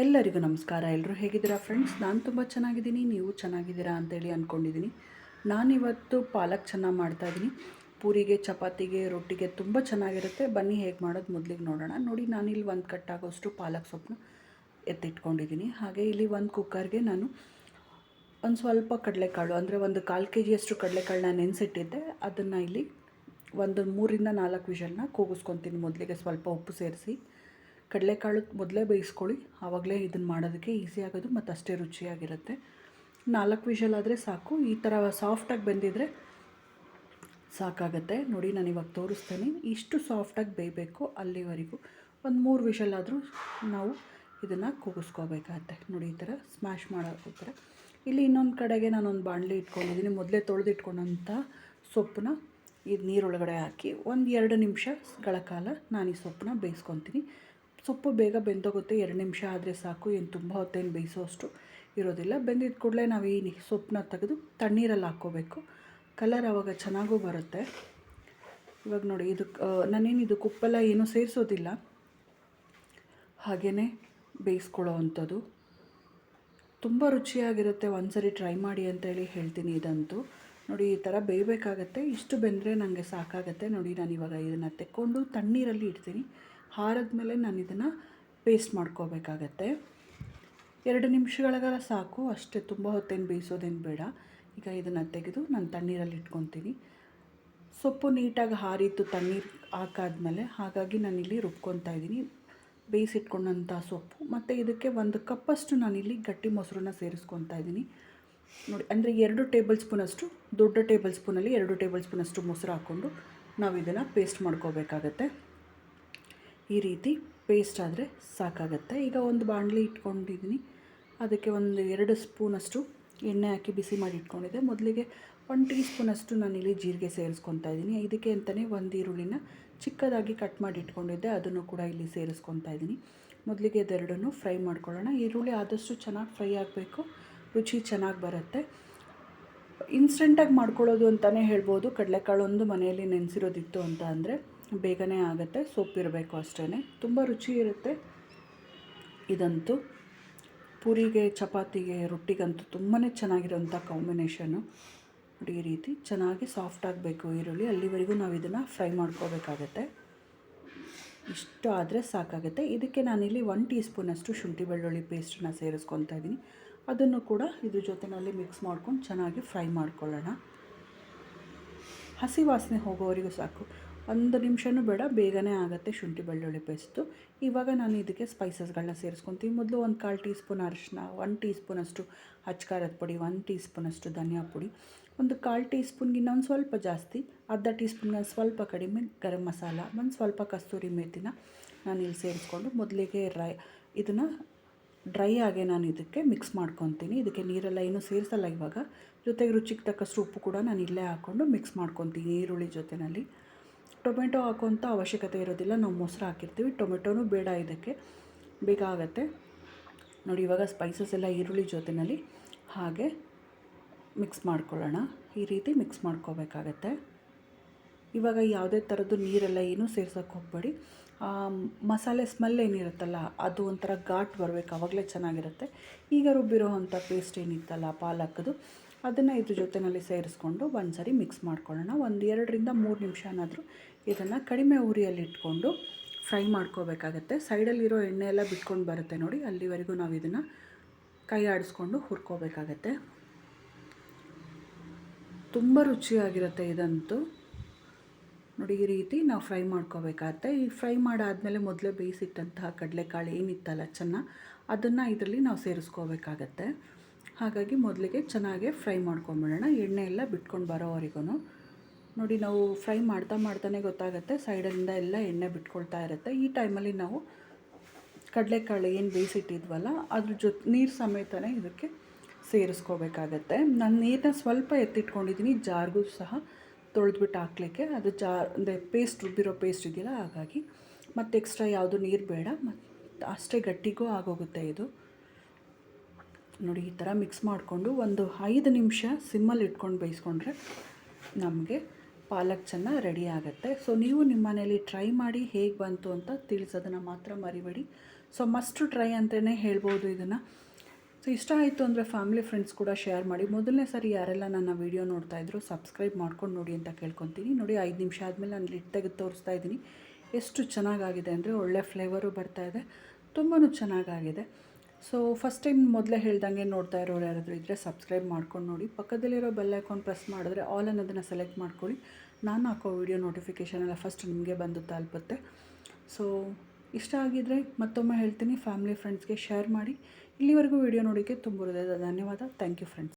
ಎಲ್ಲರಿಗೂ ನಮಸ್ಕಾರ. ಎಲ್ಲರೂ ಹೇಗಿದ್ದೀರಾ ಫ್ರೆಂಡ್ಸ್? ನಾನು ತುಂಬ ಚೆನ್ನಾಗಿದ್ದೀನಿ. ನೀವು ಚೆನ್ನಾಗಿದ್ದೀರಾ ಅಂತೇಳಿ ಅಂದ್ಕೊಂಡಿದ್ದೀನಿ ನಾನಿವತ್ತು ಪಾಲಕ್ ಚೆನ್ನಾಗಿ ಮಾಡ್ತಾಯಿದ್ದೀನಿ ಪೂರಿಗೆ, ಚಪಾತಿಗೆ, ರೊಟ್ಟಿಗೆ ತುಂಬ ಚೆನ್ನಾಗಿರುತ್ತೆ. ಬನ್ನಿ ಹೇಗೆ ಮಾಡೋದು ಮೊದಲಿಗೆ ನೋಡೋಣ. ನೋಡಿ ನಾನು ಇಲ್ಲಿ ಒಂದು ಕಟ್ಟಾಗೋಷ್ಟು ಪಾಲಕ್ ಸೊಪ್ಪನ್ನ ಎತ್ತಿಟ್ಕೊಂಡಿದ್ದೀನಿ. ಹಾಗೆ ಇಲ್ಲಿ ಒಂದು ಕುಕ್ಕರ್ಗೆ ನಾನು ಒಂದು ಸ್ವಲ್ಪ ಕಡಲೆಕಾಳು, ಅಂದರೆ ಒಂದು ಕಾಲು ಕೆ ಜಿಯಷ್ಟು ಕಡಲೆಕಾಳನ್ನ ನೆನೆಸಿಟ್ಟಿದ್ದೆ. ಅದನ್ನು ಇಲ್ಲಿ ಒಂದು ಮೂರಿಂದ ನಾಲ್ಕು ವಿಷಲ್ನ ಕೂಗಿಸ್ಕೊತೀನಿ ಮೊದಲಿಗೆ ಸ್ವಲ್ಪ ಉಪ್ಪು ಸೇರಿಸಿ. ಕಡಲೆಕಾಳು ಮೊದಲೇ ಬೇಯಿಸ್ಕೊಳ್ಳಿ. ಆವಾಗಲೇ ಇದನ್ನು ಮಾಡೋದಕ್ಕೆ ಈಸಿ ಆಗೋದು ಮತ್ತು ಅಷ್ಟೇ ರುಚಿಯಾಗಿರುತ್ತೆ. ನಾಲ್ಕು ವಿಷಲ್ ಆದರೆ ಸಾಕು. ಈ ಥರ ಸಾಫ್ಟಾಗಿ ಬೆಂದಿದ್ರೆ ಸಾಕಾಗತ್ತೆ. ನೋಡಿ, ನಾನು ಇವಾಗ ತೋರಿಸ್ತೇನೆ. ಇಷ್ಟು ಸಾಫ್ಟಾಗಿ ಬೇಯಬೇಕು ಅಲ್ಲಿವರೆಗೂ. ಒಂದು ಮೂರು ವಿಷಲ್ ಆದರೂ ನಾವು ಇದನ್ನು ಕೂಗಿಸ್ಕೋಬೇಕಾಗತ್ತೆ. ನೋಡಿ, ಈ ಥರ ಸ್ಮ್ಯಾಶ್ ಮಾಡೋಕ್ಕೋಸ್ಕರ. ಇಲ್ಲಿ ಇನ್ನೊಂದು ಕಡೆಗೆ ನಾನೊಂದು ಬಾಣಲಿ ಇಟ್ಕೊಂಡಿದ್ದೀನಿ ಮೊದಲೇ ತೊಳೆದಿಟ್ಕೊಂಡಂಥ ಸೊಪ್ಪನ್ನ ಇದು ನೀರೊಳಗಡೆ ಹಾಕಿ ಒಂದು ಎರಡು ನಿಮಿಷಗಳ ಕಾಲ ನಾನು ಈ ಸೊಪ್ಪನ್ನ ಬೇಯಿಸ್ಕೊತೀನಿ. ಸೊಪ್ಪು ಬೇಗ ಬೆಂದೋಗುತ್ತೆ, ಎರಡು ನಿಮಿಷ ಆದರೆ ಸಾಕು, ಏನು ತುಂಬ ಹೊತ್ತೇನು ಬೇಯಿಸೋ ಅಷ್ಟು ಇರೋದಿಲ್ಲ. ಬೆಂದಿದ್ದ ಕೂಡಲೇ ನಾವು ಈ ಸೊಪ್ಪನ್ನ ತೆಗೆದು ತಣ್ಣೀರಲ್ಲಿ ಹಾಕ್ಕೋಬೇಕು. ಕಲರ್ ಆವಾಗ ಚೆನ್ನಾಗೂ ಬರುತ್ತೆ. ಇವಾಗ ನೋಡಿ ಇದಕ್ಕೆ ನಾನೇನು ಇದು ಕುಪ್ಪೆಲ್ಲ ಏನೂ ಸೇರಿಸೋದಿಲ್ಲ. ಹಾಗೆಯೇ ಬೇಯಿಸ್ಕೊಳ್ಳೋ ಅಂಥದ್ದು. ತುಂಬ ರುಚಿಯಾಗಿರುತ್ತೆ, ಒಂದ್ಸರಿ ಟ್ರೈ ಮಾಡಿ ಅಂತೇಳಿ ಹೇಳ್ತೀನಿ ಇದಂತೂ. ನೋಡಿ, ಈ ಥರ ಬೇಯಬೇಕಾಗತ್ತೆ. ಇಷ್ಟು ಬೆಂದರೆ ನನಗೆ ಸಾಕಾಗತ್ತೆ. ನೋಡಿ, ನಾನು ಇವಾಗ ಇದನ್ನು ತೆಕ್ಕೊಂಡು ತಣ್ಣೀರಲ್ಲಿ ಇಡ್ತೀನಿ. ಮೇಲೆ ನಾನು ಇದನ್ನು ಪೇಸ್ಟ್ ಮಾಡ್ಕೋಬೇಕಾಗತ್ತೆ. ಎರಡು ನಿಮಿಷಗಳಿಗೆಲ್ಲ ಸಾಕು, ಅಷ್ಟೇ ತುಂಬ ಹೊತ್ತೇನು ಬೇಯಿಸೋದೇನು ಬೇಡ. ಈಗ ಇದನ್ನು ತೆಗೆದು ನಾನು ತಣ್ಣೀರಲ್ಲಿ ಇಟ್ಕೊತೀನಿ. ಸೊಪ್ಪು ನೀಟಾಗಿ ಹಾರಿತ್ತು ತಣ್ಣೀರು ಹಾಕಾದ್ಮೇಲೆ ಹಾಗಾಗಿ ನಾನಿಲ್ಲಿ ರುಬ್ಕೊತಾ ಇದ್ದೀನಿ. ಬೇಯಿಸಿಟ್ಕೊಂಡಂಥ ಸೊಪ್ಪು, ಮತ್ತು ಇದಕ್ಕೆ ಒಂದು ಕಪ್ಪಷ್ಟು ನಾನಿಲ್ಲಿ ಗಟ್ಟಿ ಮೊಸರನ್ನ ಸೇರಿಸ್ಕೊತಾ ಇದ್ದೀನಿ. ನೋಡಿ, ಅಂದರೆ ಎರಡು ಟೇಬಲ್ ಸ್ಪೂನಷ್ಟು, ದೊಡ್ಡ ಟೇಬಲ್ ಸ್ಪೂನಲ್ಲಿ ಎರಡು ಟೇಬಲ್ ಸ್ಪೂನಷ್ಟು ಮೊಸರು ಹಾಕ್ಕೊಂಡು ನಾವು ಇದನ್ನು ಪೇಸ್ಟ್ ಮಾಡ್ಕೋಬೇಕಾಗತ್ತೆ. ಈ ರೀತಿ ಪೇಸ್ಟ್ ಆದರೆ ಸಾಕಾಗುತ್ತೆ. ಈಗ ಒಂದು ಬಾಣಲಿ ಇಟ್ಕೊಂಡಿದ್ದೀನಿ. ಅದಕ್ಕೆ ಒಂದು ಎರಡು ಸ್ಪೂನಷ್ಟು ಎಣ್ಣೆ ಹಾಕಿ ಬಿಸಿ ಮಾಡಿ ಇಟ್ಕೊಂಡಿದ್ದೆ. ಮೊದಲಿಗೆ ಒಂದು ಟೀ ಸ್ಪೂನಷ್ಟು ನಾನಿಲ್ಲಿ ಜೀರಿಗೆ ಸೇರಿಸ್ಕೊತಾ ಇದ್ದೀನಿ. ಇದಕ್ಕೆ ಅಂತಲೇ ಒಂದು ಈರುಳ್ಳಿನ ಚಿಕ್ಕದಾಗಿ ಕಟ್ ಮಾಡಿ ಇಟ್ಕೊಂಡಿದ್ದೆ. ಅದನ್ನು ಕೂಡ ಇಲ್ಲಿ ಸೇರಿಸ್ಕೊತಾ ಇದ್ದೀನಿ. ಮೊದಲಿಗೆ ಇದೆರಡನ್ನು ಫ್ರೈ ಮಾಡ್ಕೊಳ್ಳೋಣ. ಈರುಳ್ಳಿ ಆದಷ್ಟು ಚೆನ್ನಾಗಿ ಫ್ರೈ ಆಗಬೇಕು. ರುಚಿ ಚೆನ್ನಾಗಿ ಬರುತ್ತೆ. ಇನ್ಸ್ಟೆಂಟಾಗಿ ಮಾಡ್ಕೊಳ್ಳೋದು ಅಂತಲೇ ಹೇಳ್ಬೋದು. ಕಡಲೆಕಾಳು ಒಂದು ಮನೆಯಲ್ಲಿ ನೆನೆಸಿರೋದಿತ್ತು ಅಂತ ಅಂದರೆ ಬೇಗನೆ ಆಗುತ್ತೆ ಸೊಪ್ಪಿರಬೇಕು ಅಷ್ಟೇ ತುಂಬ ರುಚಿ ಇರುತ್ತೆ. ಇದಂತೂ ಪೂರಿಗೆ, ಚಪಾತಿಗೆ, ರೊಟ್ಟಿಗಂತೂ ತುಂಬಾ ಚೆನ್ನಾಗಿರೋಂಥ ಕಾಂಬಿನೇಷನು ಈ ರೀತಿ ಚೆನ್ನಾಗಿ ಸಾಫ್ಟ್ ಆಗಬೇಕು ಈರುಳ್ಳಿ. ಅಲ್ಲಿವರೆಗೂ ನಾವು ಇದನ್ನು ಫ್ರೈ ಮಾಡ್ಕೋಬೇಕಾಗತ್ತೆ. ಇಷ್ಟು ಆದರೆ ಸಾಕಾಗುತ್ತೆ. ಇದಕ್ಕೆ ನಾನಿಲ್ಲಿ ಒನ್ ಟೀ ಸ್ಪೂನಷ್ಟು ಶುಂಠಿ ಬೆಳ್ಳುಳ್ಳಿ ಪೇಸ್ಟನ್ನ ಸೇರಿಸ್ಕೊತಾ ಇದ್ದೀನಿ ಅದನ್ನು ಕೂಡ ಇದ್ರ ಜೊತೆಯಲ್ಲಿ ಮಿಕ್ಸ್ ಮಾಡ್ಕೊಂಡು ಚೆನ್ನಾಗಿ ಫ್ರೈ ಮಾಡ್ಕೊಳ್ಳೋಣ. ಹಸಿ ವಾಸನೆ ಹೋಗೋವರೆಗೂ ಸಾಕು. ಒಂದು ನಿಮಿಷನೂ ಬೇಡ, ಬೇಗನೆ ಆಗುತ್ತೆ ಶುಂಠಿ ಬೆಳ್ಳುಳ್ಳಿ ಪೇಸ್ಟು. ಇವಾಗ ನಾನು ಇದಕ್ಕೆ ಸ್ಪೈಸಸ್ಗಳನ್ನ ಸೇರಿಸ್ಕೊತೀನಿ. ಮೊದಲು ಒಂದು ಕಾಲು ಟೀ ಸ್ಪೂನ್ ಅರಿಶಿನ ಒನ್ ಟೀ ಸ್ಪೂನಷ್ಟು ಅಚ್ಕಾರದ ಪುಡಿ ಒನ್ ಟೀ ಸ್ಪೂನಷ್ಟು ಧನಿಯಾ ಪುಡಿ. ಒಂದು ಕಾಲು ಟೀ ಸ್ಪೂನ್ಗಿನ್ನ ಒಂದು ಸ್ವಲ್ಪ ಜಾಸ್ತಿ, ಅರ್ಧ ಟೀ ಸ್ಪೂನ್ಗೆ ಸ್ವಲ್ಪ ಕಡಿಮೆ ಗರಂ ಮಸಾಲ, ಒಂದು ಸ್ವಲ್ಪ ಕಸ್ತೂರಿ ಮೇಥಿನ ನಾನು ಇಲ್ಲಿ ಸೇರಿಸ್ಕೊಂಡು ಮೊದಲಿಗೆ ರೈ, ಇದನ್ನು ಡ್ರೈ ಆಗಿ ನಾನು ಇದಕ್ಕೆ ಮಿಕ್ಸ್ ಮಾಡ್ಕೊತೀನಿ. ಇದಕ್ಕೆ ನೀರೆಲ್ಲ ಏನೂ ಸೇರಿಸಲ್ಲ ಇವಾಗ. ಜೊತೆಗೆ ರುಚಿಗೆ ತಕ್ಕಷ್ಟು ಉಪ್ಪು ಕೂಡ ನಾನು ಇಲ್ಲೇ ಹಾಕ್ಕೊಂಡು ಮಿಕ್ಸ್ ಮಾಡ್ಕೊತೀನಿ ಈರುಳ್ಳಿ ಜೊತೆಯಲ್ಲಿ ಟೊಮೆಟೊ ಹಾಕುವಂಥ ಅವಶ್ಯಕತೆ ಇರೋದಿಲ್ಲ. ನಾವು ಮೊಸರು ಹಾಕಿರ್ತೀವಿ. ಟೊಮೆಟೊನೂ ಬೇಡ ಇದಕ್ಕೆ. ಬೇಗ ನೋಡಿ, ಇವಾಗ ಸ್ಪೈಸಸ್ ಎಲ್ಲ ಈರುಳ್ಳಿ ಜೊತೆಯಲ್ಲಿ ಹಾಗೆ ಮಿಕ್ಸ್ ಮಾಡ್ಕೊಳ್ಳೋಣ. ಈ ರೀತಿ ಮಿಕ್ಸ್ ಮಾಡ್ಕೋಬೇಕಾಗತ್ತೆ. ಇವಾಗ ಯಾವುದೇ ಥರದ್ದು ನೀರೆಲ್ಲ ಏನೂ ಸೇರ್ಸೋಕ್ಕೆ ಹೋಗಬೇಡಿ. ಮಸಾಲೆ ಸ್ಮೆಲ್ ಏನಿರುತ್ತಲ್ಲ, ಅದು ಒಂಥರ ಘಾಟ್ ಬರಬೇಕು. ಆವಾಗಲೇ ಚೆನ್ನಾಗಿರುತ್ತೆ. ಈಗ ರುಬ್ಬಿರೋ ಅಂಥ ಪೇಸ್ಟ್ ಏನಿತ್ತಲ್ಲ ಪಾಲಕದು ಅದನ್ನು ಇದ್ರ ಜೊತೆಯಲ್ಲಿ ಸೇರಿಸ್ಕೊಂಡು ಒಂದು ಸರಿ ಮಿಕ್ಸ್ ಮಾಡ್ಕೊಳ್ಳೋಣ. ಒಂದು ಎರಡರಿಂದ ಮೂರು ನಿಮಿಷನಾದರೂ ಇದನ್ನು ಕಡಿಮೆ ಉರಿಯಲ್ಲಿ ಇಟ್ಕೊಂಡು ಫ್ರೈ ಮಾಡ್ಕೋಬೇಕಾಗತ್ತೆ. ಸೈಡಲ್ಲಿರೋ ಎಣ್ಣೆ ಎಲ್ಲ ಬಿಟ್ಕೊಂಡು ಬರುತ್ತೆ ನೋಡಿ. ಅಲ್ಲಿವರೆಗೂ ನಾವು ಇದನ್ನು ಕೈ ಆಡಿಸ್ಕೊಂಡು ಹುರ್ಕೋಬೇಕಾಗತ್ತೆ. ತುಂಬ ರುಚಿಯಾಗಿರುತ್ತೆ ಇದಂತೂ. ನೋಡಿ, ಈ ರೀತಿ ನಾವು ಫ್ರೈ ಮಾಡ್ಕೋಬೇಕಾಗತ್ತೆ. ಈ ಫ್ರೈ ಮಾಡಾದಮೇಲೆ ಮೊದಲೇ ಬೇಯಿಸಿಟ್ಟಂತಹ ಕಡಲೆಕಾಳು ಏನಿತ್ತಲ್ಲ, ಚೆನ್ನ, ಅದನ್ನು ಇದರಲ್ಲಿ ನಾವು ಸೇರಿಸ್ಕೋಬೇಕಾಗತ್ತೆ. ಹಾಗಾಗಿ ಮೊದಲಿಗೆ ಚೆನ್ನಾಗಿ ಫ್ರೈ ಮಾಡ್ಕೊಂಬಿಡೋಣ. ಎಣ್ಣೆ ಎಲ್ಲ ಬಿಟ್ಕೊಂಡು ಬರೋವರೆಗೂ ನೋಡಿ, ನಾವು ಫ್ರೈ ಮಾಡ್ತಾ ಮಾಡ್ತಾನೆ ಗೊತ್ತಾಗುತ್ತೆ. ಸೈಡಿಂದ ಎಲ್ಲ ಎಣ್ಣೆ ಬಿಟ್ಕೊಳ್ತಾ ಇರುತ್ತೆ. ಈ ಟೈಮಲ್ಲಿ ನಾವು ಕಡಲೆಕಾಳು ಏನು ಬೇಯಿಸಿಟ್ಟಿದ್ವಲ್ಲ, ಅದ್ರ ಜೊತೆ ನೀರು ಸಮೇತನೇ ಇದಕ್ಕೆ ಸೇರಿಸ್ಕೋಬೇಕಾಗತ್ತೆ. ನಾನು ನೀರನ್ನ ಸ್ವಲ್ಪ ಎತ್ತಿಟ್ಕೊಂಡಿದ್ದೀನಿ. ಜಾರ್ಗೂ ಸಹ ತೊಳೆದ್ಬಿಟ್ಟು ಹಾಕ್ಲಿಕ್ಕೆ. ಅದು ಜಾ, ಅಂದರೆ ಪೇಸ್ಟ್ ರುಬ್ಬಿರೋ ಪೇಸ್ಟ್ ಇದೆಯಲ್ಲ, ಹಾಗಾಗಿ. ಮತ್ತು ಎಕ್ಸ್ಟ್ರಾ ಯಾವುದು ನೀರು ಬೇಡ. ಮತ್ತು ಅಷ್ಟೇ ಗಟ್ಟಿಗೂ ಆಗೋಗುತ್ತೆ ಇದು. ನೋಡಿ, ಈ ಥರ ಮಿಕ್ಸ್ ಮಾಡಿಕೊಂಡು ಒಂದು ಐದು ನಿಮಿಷ ಸಿಮ್ಮಲ್ಲಿ ಇಟ್ಕೊಂಡು ಬೇಯಿಸ್ಕೊಂಡ್ರೆ ನಮಗೆ ಪಾಲಕ್ ಚೆನ್ನ ರೆಡಿ ಆಗುತ್ತೆ. ಸೊ ನೀವು ನಿಮ್ಮ ಮನೇಲಿ ಟ್ರೈ ಮಾಡಿ ಹೇಗೆ ಬಂತು ಅಂತ ತಿಳಿಸೋದನ್ನು ಮಾತ್ರ ಮರಿಬೇಡಿ. ಸೊ ಮಸ್ಟ್ ಟ್ರೈ ಅಂತಲೇ ಹೇಳ್ಬೋದು ಇದನ್ನು. ಸೊ ಇಷ್ಟ ಆಯಿತು ಅಂದರೆ ಫ್ಯಾಮಿಲಿ ಫ್ರೆಂಡ್ಸ್ ಕೂಡ ಶೇರ್ ಮಾಡಿ. ಮೊದಲನೇ ಸಾರಿ ಯಾರೆಲ್ಲ ನನ್ನ ವೀಡಿಯೋ ನೋಡ್ತಾ ಇದ್ರು ಸಬ್ಸ್ಕ್ರೈಬ್ ಮಾಡ್ಕೊಂಡು ನೋಡಿ ಅಂತ ಕೇಳ್ಕೊತೀನಿ. ನೋಡಿ, ಐದು ನಿಮಿಷ ಆದಮೇಲೆ ನಾನು ಲಿಟ್ ತೆಗೆದು ತೋರಿಸ್ತಾ ಇದ್ದೀನಿ. ಎಷ್ಟು ಚೆನ್ನಾಗಾಗಿದೆ ಅಂದರೆ ಒಳ್ಳೆ ಫ್ಲೇವರು ಬರ್ತಾಯಿದೆ ತುಂಬಾ ಚೆನ್ನಾಗಾಗಿದೆ. ಸೊ ಫಸ್ಟ್ ಟೈಮ್ ಮೊದಲೇ ಹೇಳ್ದಂಗೆ ನೋಡ್ತಾ ಇರೋರು ಯಾರಾದರೂ ಇದ್ದರೆ ಸಬ್ಸ್ಕ್ರೈಬ್ ಮಾಡ್ಕೊಂಡು ನೋಡಿ. ಪಕ್ಕದಲ್ಲಿರೋ ಬೆಲ್ ಐಕಾನ್ ಪ್ರೆಸ್ ಮಾಡಿದ್ರೆ ಆಲ್ ಅನ್ನೋದನ್ನು ಸೆಲೆಕ್ಟ್ ಮಾಡ್ಕೊಳ್ಳಿ. ನಾನು ಹಾಕೋ ವೀಡಿಯೋ ನೋಟಿಫಿಕೇಷನ್ ಎಲ್ಲ ಫಸ್ಟ್ ನಿಮಗೆ ಬಂದು ತಲುಪುತ್ತೆ. ಸೊ ಇಷ್ಟ ಆಗಿದ್ರೆ ಮತ್ತೊಮ್ಮೆ ಹೇಳ್ತೀನಿ. ಫ್ಯಾಮಿಲಿ ಫ್ರೆಂಡ್ಸ್ಗೆ ಶೇರ್ ಮಾಡಿ. ಇಲ್ಲಿವರೆಗೂ ವಿಡಿಯೋ ನೋಡೋಕ್ಕೆ ತುಂಬ ಹೃದಯದ ಧನ್ಯವಾದ. Thank you friends